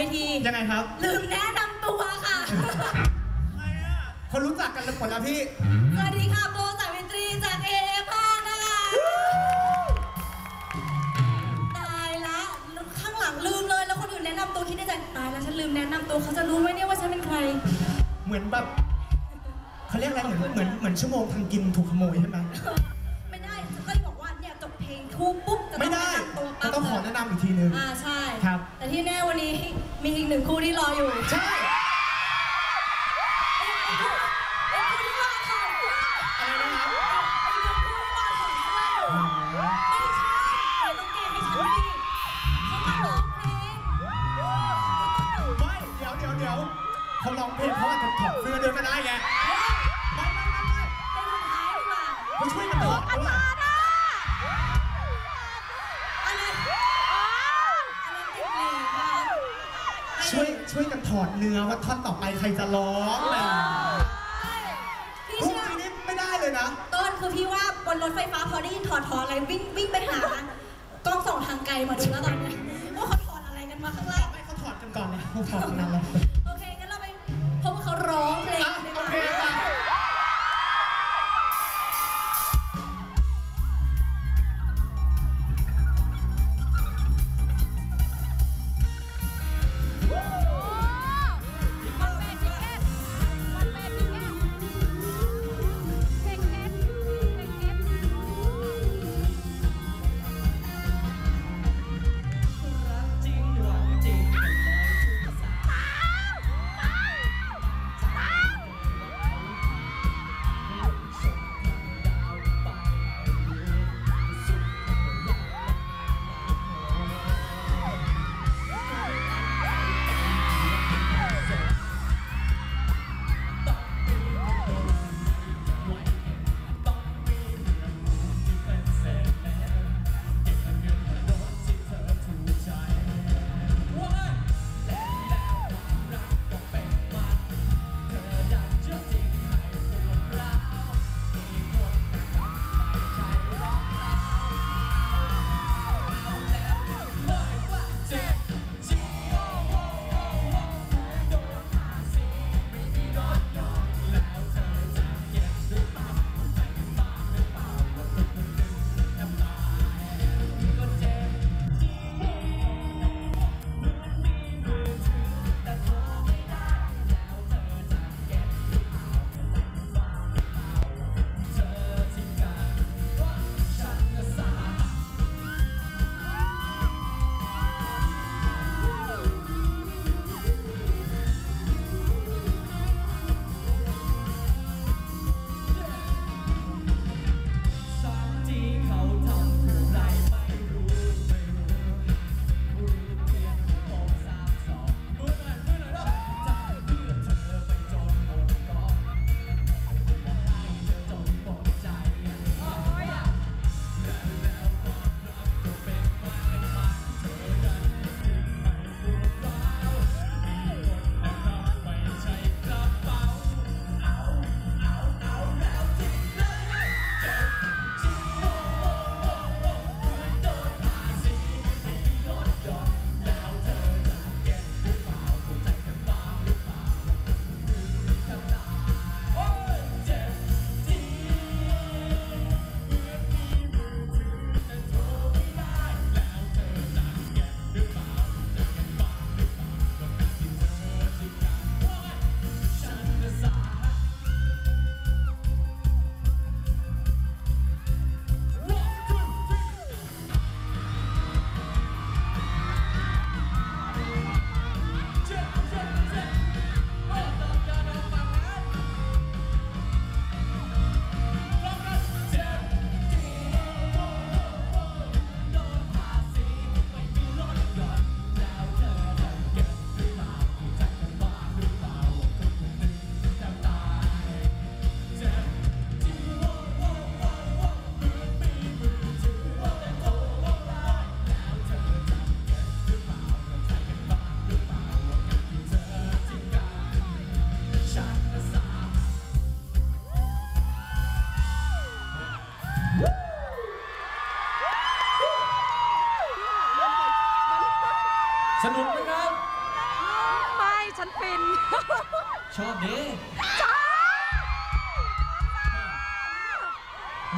วทียังไงครับ ลืมแนะนำตัวค่ะ คนรู้จักกันหมดแล้วพี่ สวัสดีค่ะโบสาวิตรีจากเอฟานะคะตายละข้างหลังลืมเลยแล้วคนอื่นแนะนำตัวคิดในใจตายแล้วฉันลืมแนะนำตัวเขาจะรู้ไหมเนี่ยว่าฉันเป็นใคร เหมือนแบบเขาเรียกอะไรเหมือนเหมือนเหมือนชั่วโมงทำกินถูกขโมยใช่ไหมไม่ได้ก็เลยบอกว่าเนี่ยจบเพลงทูปุ๊บจะต้ไม่องได้แนะนำ ตัวจะปั๊บต้องขอแนะนำอีกทีนึง อ่าใช่ครับ แต่ที่แน่วันนี้มีอีกหนึ่งคู่ที่รออยู่ใช่เป็นคู่ที่รอถอดเสื้ออะไรนะครับเป็นคู่ที่รอถอดเสื้ออยู่ไม่ใช่ใส่ต้องเกงให้ฉันดิเขามาร้องเพลงไม่เดี๋ยวเดี๋ยวเดี๋ยวเขาร้องเพลงเขาอาจจะถอดเสื้อด้วยก็ได้ไง เนื้อว่าท่อนต่อไปใครจะร้องแหมพี่พรุ่งเชื่อนี้นี่ไม่ได้เลยนะ ต้นคือพี่ว่าบนรถไฟฟ้าพอได้ยินถอดถอดอะไรวิ่งวิ่งไปหากล้องส่องทางไกลมาดูแล้วตอนเนี้ยว่าเขาถอดอะไรกันมาข้างล่าง ไม่เขาถอดกันก่อนเลยเขาถอดกันแล้ว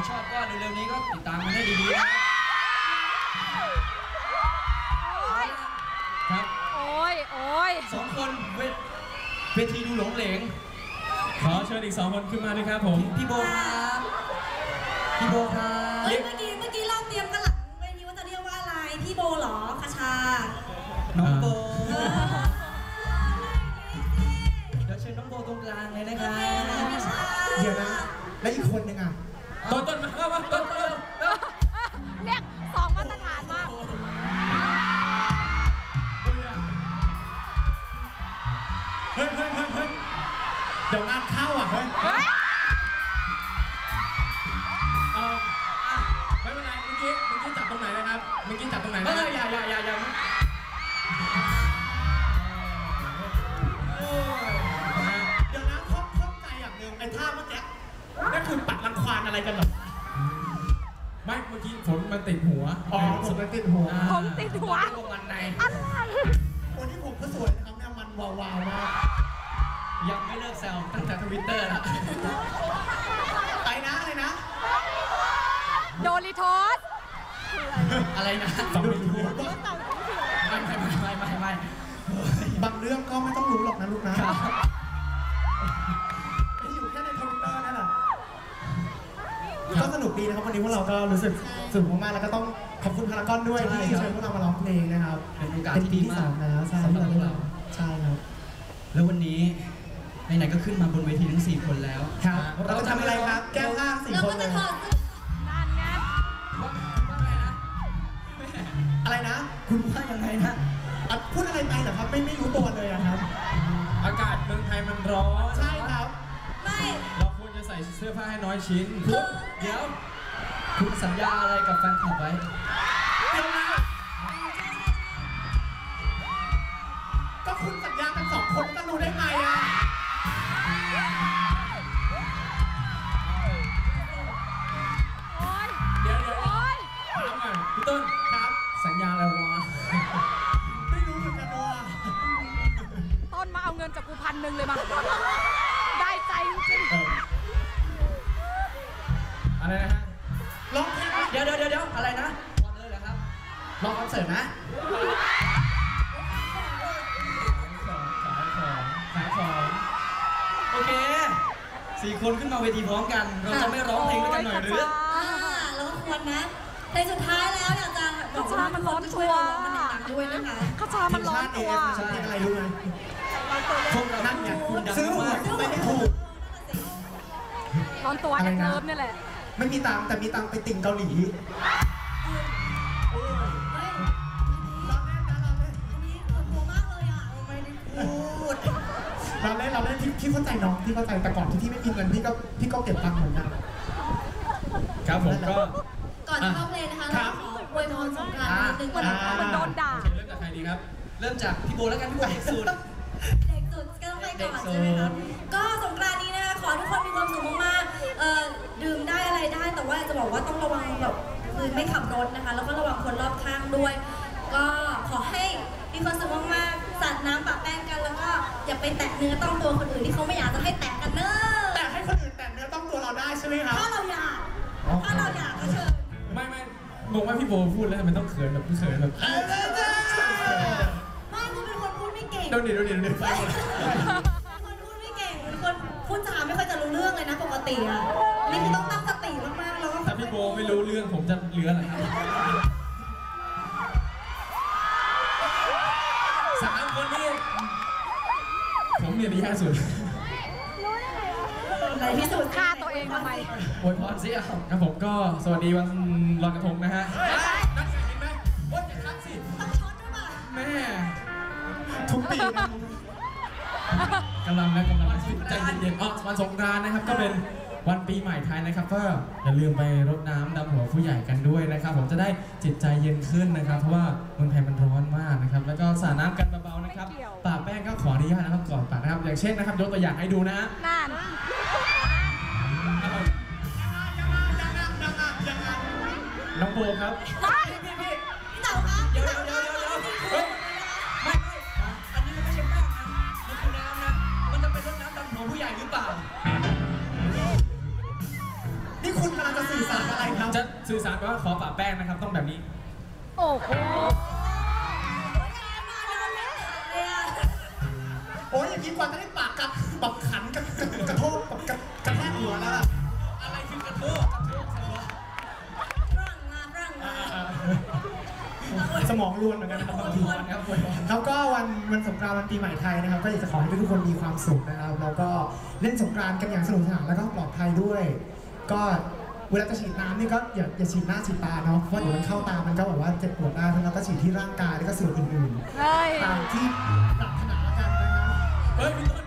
ชอบก็เร็วๆนี้ก็ติดตามกันให้ดีๆนะโอ้ยครับโอ้ยโอ้ยสองคนเวเวทีดูหลงเหลงขอเชิญอีกสองคนขึ้นมาด้วยครับผมพี่โบครับพี่โบครัเฮ้ยบเมื่อกี้เมื่อกี้เราเตรียมกันหลังเวทีว่าจะเรียกว่าอะไรพี่โบเหรอคาชาน้องโบเออเดี๋ยวเชิญน้องโบตรงกลางเลยนะครับพี่ชาเดี๋ยวนะ แล้วอีกคนหนึ่งอะต้นต้นมา เรียกสองมาตรฐานมากเฮ้ยเฮ้ยเฮ้ยเฮ้ยเดี๋ยวงานเข้าอะเฮ้ยเฮ้ยเอออะไม่เป็นไรเมื่อกี้เมื่อกี้จับตรงไหนนะครับเมื่อกี้จับตรงไหนไม่นะอย่าอย่าอย่าอย่าเดี๋ยวนะข้องข้องใจอย่างหนึ่งไอ้ท่าเมื่อกี้นั่นคือปัดรังควานอะไรกันเหรอ ฝนมันติดหัวอ๋อผมมันติดหัวผมติดหัวลงมันในอะไรวันนี้ผมก็สวยนะครับเนี่ยมันวาวๆมากยังไม่เลิกแซวตั้งแต่ทวิตเตอร์ละไปนะอะไรนะ โดริโทสอะไรนะสองมิลไม่ไม่ไม่ไม่ไม่บางเรื่องก็ไม่ต้องรู้หรอกนะลูกนะที่อยู่แค่ในทวิตเตอร์นั่นแหละก็สนุกดีนะครับวันนี้พวกเราก็รู้สึก สนุกมากๆแล้วก็ต้องขอบคุณพารากอนด้วยที่เชิญพวกเรามาร้องเพลงนะครับเป็นโอกาสเป็นที่ปีดีที่มาสากมแล้วใช่สำหรับพวกเราใช่ครับ แล้ววันนี้ไหนๆก็ขึ้นมาบนเวทีทั้ง 4 คนแล้วครับเราจะทำอะไรครับ แก้ผ้าสี่เราคนก็เลจะยถอดเสื้อนั่นไงว่าว่าไงนะอะไรนะ คุณว่ายังไงนะอะพูดอะไรไปเหรอครับ ไม่ไม่รู้ตัวเลยอะครับ อากาศเมืองไทยมันร้อน ใช่ครับ ไม่ เราควรจะใส่เสื้อผ้าให้น้อยชิ้นคือเดี๋ยว คุณสัญญาอะไรกับแฟนคลับไว้เดี๋ยวนะก็คุณสัญญากันสองคนก็รู้ได้ไงอะโอ้ยเดี๋ยวเดี๋ยวโอ้ยถามก่อนพี่ต้นครับ สัญญาอะไรวะไม่รู้เหมือนกันว่าต้นมาเอาเงินจากกูพันหนึ่งเลยมา ได้ใจจริงเอออะไรนะฮะ ร้องเพลงเดี๋ยวเดี๋ยวเดี๋ยวเดี๋ยวอะไรนะรอเลยเหรอครับรอคอนเสิร์ตนะขายของขายของโอเคสี่คนขึ้นมาเวทีพร้อมกัน เราจะไม่ร้องเพลงด้วยกันหน่อยหรืออ่าเราก็ควรนะในสุดท้ายแล้วอยากจะบอกว่าทุกคนช่วยเราร้องมันดังๆด้วยนะคะข้าชามันร้อนตัวใช่เพลงอะไรรู้ไหมพวกเรานั่นไงคุณดังซื้อหวยมากก็ไม่ได้ถูกร้อนตัวอะไรแอดนะเลิฟนี่แหละ ไม่มีตังค์แต่มีตังค์ไปติ่งเกาหลีเราเล่นนะเราเล่นอันนี้ปวดหัวมากเลยอะไม่ได้พูดเราเล่นเราเล่นพี่พี่เข้าใจน้องพี่เข้าใจแต่ก่อนที่พี่ไม่มีเงินพี่ก็พี่ก็เก็บตังค์เหมือนกัน ครับผมก็ ก่อนจะเข้าเพลงนะคะเราขออวยพรสงกรานต์นิดนึงก่อนนะคะมันโดนด่า เริ่มจากใครดีครับ เริ่มจากพี่โบแล้วกันพี่โบเด็กสุดเด็กสุดก็ต้องไปก่อนใช่ไหมคะ แต่ว่าจะบอกว่าต้องระวังแบบคือไม่ขับรถนะคะ แล้วก็ระวังคนรอบข้างด้วย ก็ขอให้มีความสุขมากๆสาดน้ำปะแป้งกัน แล้วก็อย่าไปแตะเนื้อต้องตัวคนอื่นที่เขาไม่อยากจะให้แตะกันเนอะแต่ให้คนอื่นแต่เนื้อต้องตัวเราได้ใช่ไหมครับถ้าเราอยากถ้าเราอยากก็เชิญไม่ไม่งงว่าพี่โบพูดแล้วทำไมต้องเขินแบบเขินแบบเออเออเออไม่คุณเป็นคนพูดไม่เก่งเดี๋ยวเดี๋ยวเดี๋ยวเดี๋ยวเป็นคนพูดไม่เก่งเป็นคนพูดจาไม่ค่อยจะรู้เรื่องเลยนะปกติอะนี่คือต้องตั้งสติมากๆแล้วก็ถ้าพี่ โบไม่รู้เรื่องผมจะเหลืออะไรครับสามคนนี่ผมเนี่ยดีแย่สุดในที่สุดฆ่าตัวเองทำไมอวยพรสิเอาครับผมก็สวัสดีวันลอยกระทงนะฮะนักเห็นไหมว่าจะทักสิต้องช็อตด้วยป่ะแม่ทุกปีนะกำลังนะกำลังใจเย็นๆอ๋อวันสงกรานต์นะครับก็เป็น วันปีใหม่ไทยนะครับ ก็อย่าลืมไปรดน้ำดำหัวผู้ใหญ่กันด้วยนะครับ ผมจะได้จิตใจเย็นขึ้นนะครับ เพราะว่าเมืองไทยมันร้อนมากนะครับ แล้วก็สาดน้ำกันเบาๆนะครับปากแป้งก็ขออนุญาตนะครับก่อนปากนะครับ อย่างเช่นนะครับยกตัวอย่างให้ดูนะนั่นน้องโบครับผู้ใหญ่หรือเปล่า เดี๋ยวเดี๋ยวเดี๋ยวเฮ้ยสารแปลว่าขอปะแป้งนะครับต้องแบบนี้ โอ้โหโอ้ยอย่างนี้กว่าจะได้ปากกับแบบขันกับกับกระโทกกับกระกระแทกหัวแล้วล่ะอะไรคือกระโทกฝรั่งมาฝรั่งมาสมองรวนเหมือนกันนะครับบางทีครับผมแล้วก็วันวันสงกรานต์วันปีใหม่ไทยนะครับ ก็อยากจะขอให้ทุกคนมีความสุขนะครับแล้วก็เล่นสงกรานต์กันอย่างสนุกสนานแล้วก็ปลอดภัยด้วย ก็ เวลาจะฉีดน้ำนี่ก็อย่าอย่าฉีดหน้าฉีดตาเนาะเพราะเดี๋ยวมันเข้าตามันก็แบบว่าเจ็บปวดได้แล้วก็ฉีดที่ร่างกายแล้วก็ส่วนอื่นเฮ้ยๆตามที่ปรารถนากันนะครับเฮ้ยพี่ต้น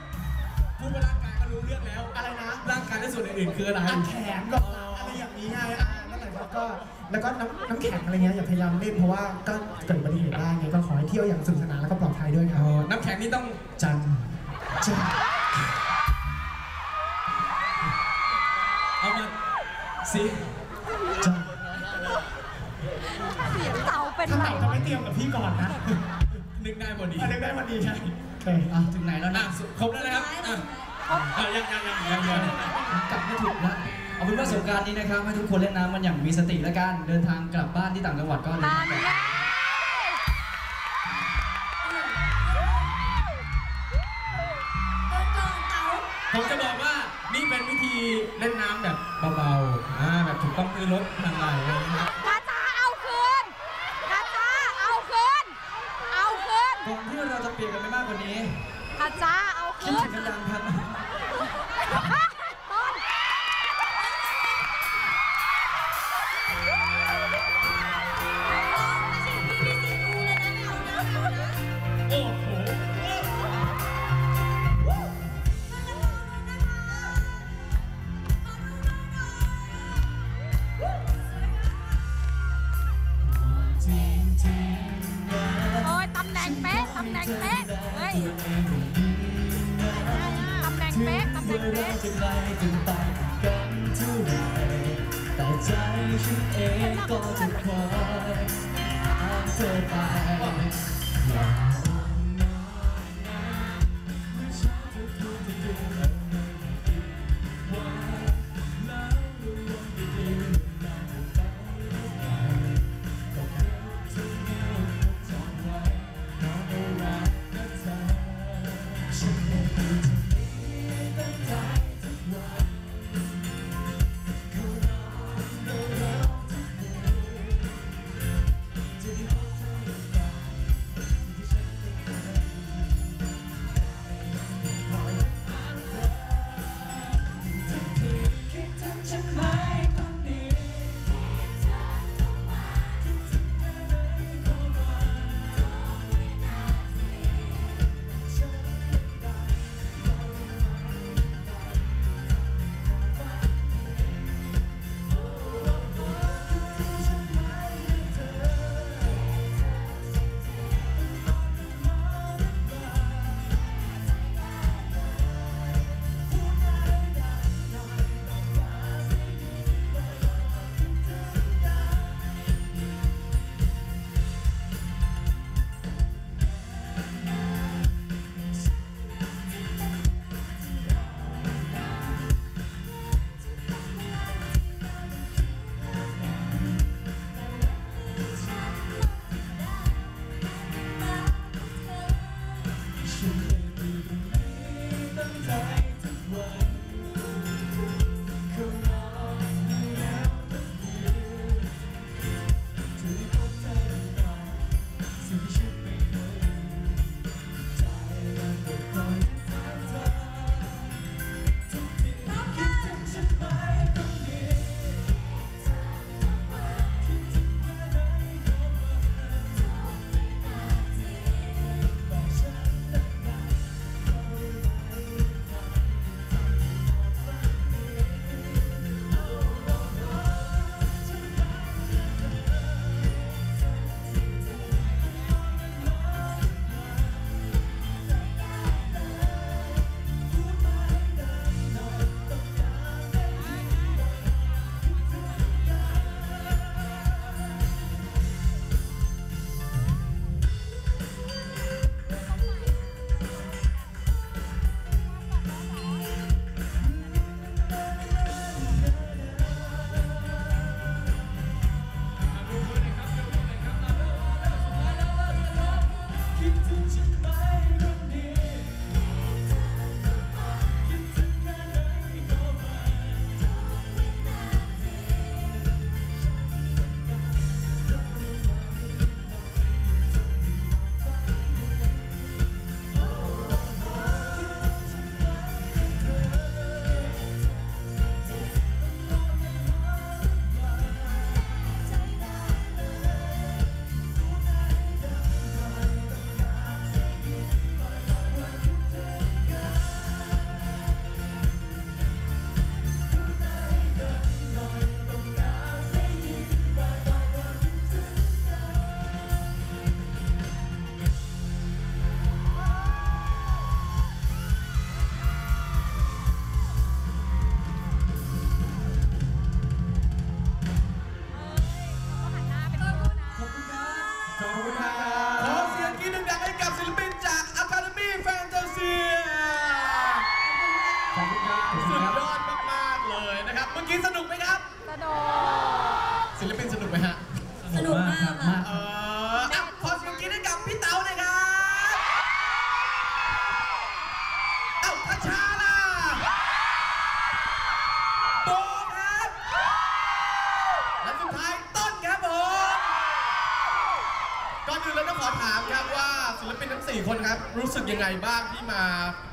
พูดว่าร่างกายก็รู้เรื่องแล้ว อะไรนะ ร่างกายและส่วนอื่นๆคืออะไร อันแขนก็อะไรอย่างนี้ไงอ่านั่นแหละครับก็แล้วก็น้ำน้ำแข็งอะไรเงี้ยอย่าพยายามเล่นเพราะว่าก็เกิดอุบัติเหตุได้ไงก็ขอให้เที่ยวอย่างสนุกสนานแล้วก็ปลอดภัยด้วยครับอ๋อน้ำแข็งนี่ต้องจัน จ้าเอา สิจ้าเสียงเต่าเป็นถ้าไรเต่าจะไม่เตรียมกับพี่ก่อนนะนึกได้พอดีอันนี้ได้วันดีใช่โอเคอะถึงไหนแล้วอะนะครบแล้วนะครับอะอะยังยังยังยังยังกลับไม่ถูกนะเอาเป็นว่าสงกรารนี้นะครับให้ทุกคนเล่นน้ำมันอย่างมีสติและกันเดินทางกลับบ้านที่ต่างจังหวัดก็เล่นตามน้ำกันแน่ผมจะบอกว่านี่เป็นวิธีเล่นน้ำแบบเบาๆ อ่าแบบถูกต้องคือลดทางไหลอะไรอย่างเงี้ยครับกาจ้าเอาคืนกาจ้าเอาคืน เอาคืนก่อนที่เราจะเปลี่ยนกันไปมากกว่านี้กาจ้าเอาคิคืดนถึงกันยังครับต้นโอ้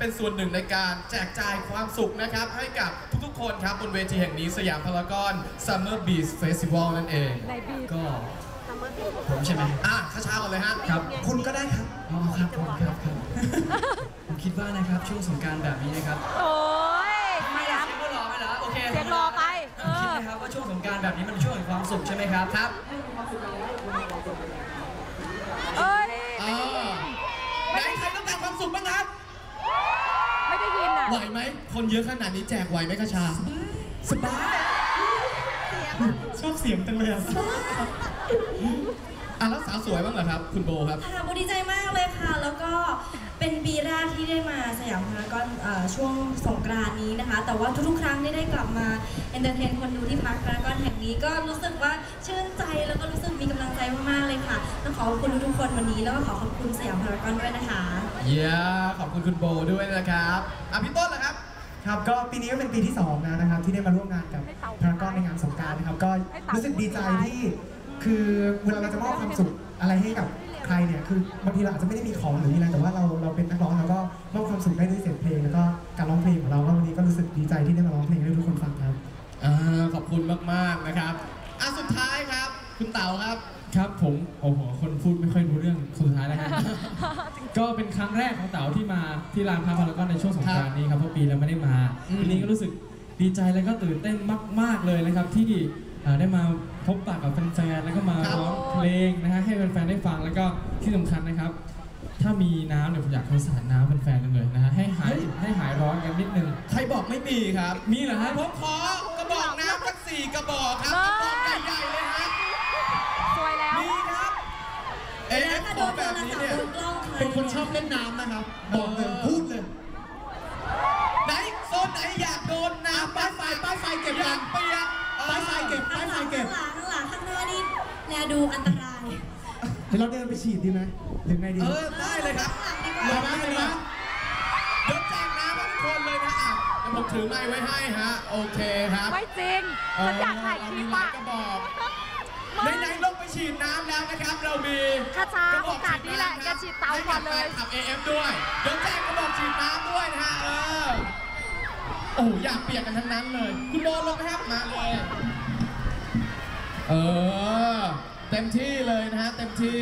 เป็นส่วนหนึ่งในการแจกจ่ายความสุขนะครับ ให้กับทุกๆคนครับบนเวทีแห่งนี้สยามพารากอน Summer Beach Festival นั่นเอง ในบีก็ผมใช่ไหมอะช้าๆก่อนเลยฮะ ครับ คุณก็ได้ครับอ๋อครับผมครับครับ ผมคิดว่านะครับช่วงสงกรารแบบนี้นะครับโอ้ยไม่เสีรัยบงก็รอไปเหรอโอเคเสียงรอไปเออ คิดนะครับว่าช่วงสงกรารแบบนี้มันช่วงแห่งความสุขใช่ไหมครับครับเอ้ยเออไหนใครต้องการความสุขบ้างครับ ไม่ได้ยินอะ ไหวไหม คนเยอะขนาดนี้แจกไหวไหมกระชาสบายชอบเสียงจังเลยอะ อะแล้วสาวสวยบ้างเหรอครับ คุณโบครับ ค่ะบูดีใจมากเลยค่ะ แล้วก็เป็นปีแรกที่ได้มาสยามพารากอนเอ่อช่วงสงกรานต์นี้นะคะ แต่ว่าทุกๆ ครั้งที่ได้กลับมาเอนเตอร์เทนคนดูที่พักพารากอนแห่งนี้ก็รู้สึกว่าชื่นใจแล้วก็รู้สึกมีกำลังใจมากๆเลยค่ะต้องขอขอบคุณทุกๆคนวันนี้แล้วก็ขอขอบคุณสยามพารากอนด้วยนะคะ เยี่ยมขอบคุณคุณโบด้วยนะครับอะพี่ต้นล่ะครับ ครับก็ปีนี้ก็เป็นปีที่2แล้วนะครับที่ได้มาร่วมงานกับพารากอนในงานสงกรารนะครับก็รู้สึกดีใจที่ คือเวลาเราจะมอบความสุขอะไรให้กับใครเนี่ยคือบางทีเราอาจจะไม่ได้มีของหรือมีอะไรแต่ว่าเราเราเป็นนักร้องเราก็มอบความสุขได้ด้วยเสียงเพลงแล้วก็การร้องเพลงของเราก็วันนี้ก็รู้สึกดีใจที่ได้มาร้องเพลงให้ทุกคนฟังครับอ่าขอบคุณมากๆนะครับอะสุดท้ายครับ คุณเต๋าครับ ครับผมโอ้โหคนพูดไม่ค่อยรู้เรื่องคนสุดท้ายแล้วฮะ ก็เป็นครั้งแรกของเต๋าที่มาที่ลานพาพารากอนในช่วงสงกรานต์นี้ครับเพราะปีแล้วไม่ได้มาอืม ปีนี้ก็รู้สึกดีใจแล้วก็ตื่นเต้นมาก ๆเลยนะครับที่อ่าได้มา พบปะกับแฟนๆแล้วก็มาร้องเพลงนะฮะให้แฟนๆได้ฟังแล้วก็ที่สำคัญนะครับ ถ้ามีน้ำเนี่ยผมอยากให้สาดน้ำแฟนๆกันเลยนะฮะให้หายให้หายร้อนกันนิดนึงใครบอกไม่มีครับ มีเหรอฮะผมขอกระบอกน้ำสักสี่กระบอกครับกระบอกใหญ่ๆเลยฮะสวยแล้วมีครับเอ๊ะถ้าขโดอนโทแบรบศัพนี้ท์เนี่ยโดนกล้องใครเป็นคนชอบเล่นน้ำนะครับบอกเลยพูดเลยไหนโซนไหนอยากโดนน้ำป้ายไฟป้ายไฟเก็บอยัยางกเปียกป้าย ดูอันตราย เดี๋ยวเราเดินไปฉีดดีไหมหรือไงดี เออได้เลยครับข้างหลังดีกว่ามาไหมมาไหมเดี๋ยวแจกน้ำให้ทุกคนเลยนะอะเดี๋ยวผมถือไม้ไว้ให้ฮะ โอเคครับ ไม่จริงฉันอยากถ่ายคลิปเรมีหลาอะยกระบอกไหนๆลงไปฉีดน้ำแล้วนะครับ เรามีช้าๆระบโอกาสนี้แหละแกฉีดเตาก่อนเลยให้กับแฟนคลับ AF ด้วยเดี๋ยวแจกกระบอกฉีดน้ำด้วยนะฮะเออโอ้โหอยากเปียกกันทั้งนั้นเลย คุณโดนลงนะครับมาเลย เออ เต็มที่เลยนะฮะเต็มที่